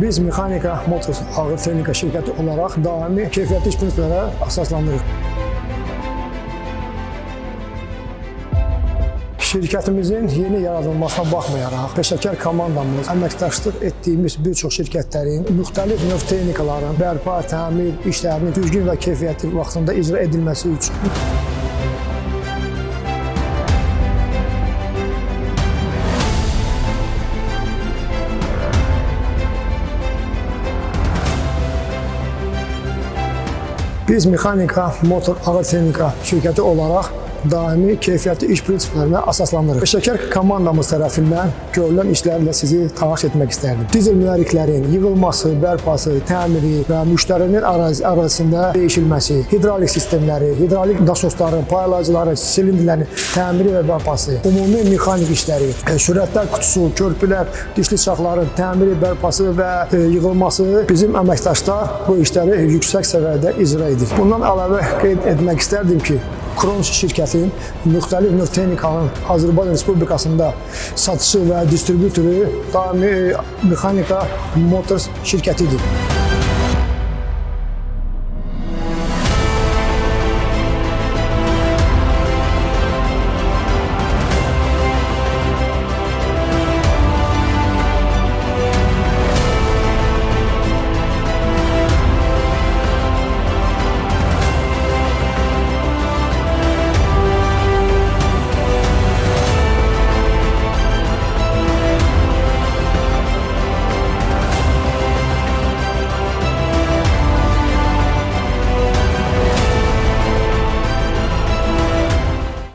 Biz Mexanika Motors Ağır Texnika şirkəti olaraq daimi keyfiyyətli iş prinsiplərə əsaslandırırıq. Şirkətimizin yeni yaradılmasına baxmayaraq, peşəkar komandamız əməkdaşlıq etdiyimiz bir çox şirkətlərin müxtəlif növ texnikaların bərpa, təmir işlərinin düzgün və keyfiyyətli vaxtında icra edilməsi üçün Biz Mexanika Motor Ağır Texnika şirkəti olaraq daimi keyfiyyətli iş prinsiplərinə əsaslanırıq. Peşəkar komandamız tərəfindən görülən işlərlə sizi tanış etmək istərdim. Dizel mühərriklərin yığılması, bərpası, təmiri və müştərinin ərazi, ərazisində dəyişilməsi, hidrolik sistemləri, hidrolik nasosların, paylayıcıların, silindrlərin təmiri və bərpası, ümumi mexanik işləri, e, sürətlər qutusu, körpülər, dişli çaxların təmiri, bərpası və e, yığılması bizim əməkdaşlar bu işləri yüksək səviyyədə icra edir. Bundan əlavə qeyd etmək istərdim ki, Kronos şirkətin müxtəlif növ texnikanın Azərbaycan Respublikasında satışı və distribütoru daimi mexanika motors şirkətidir.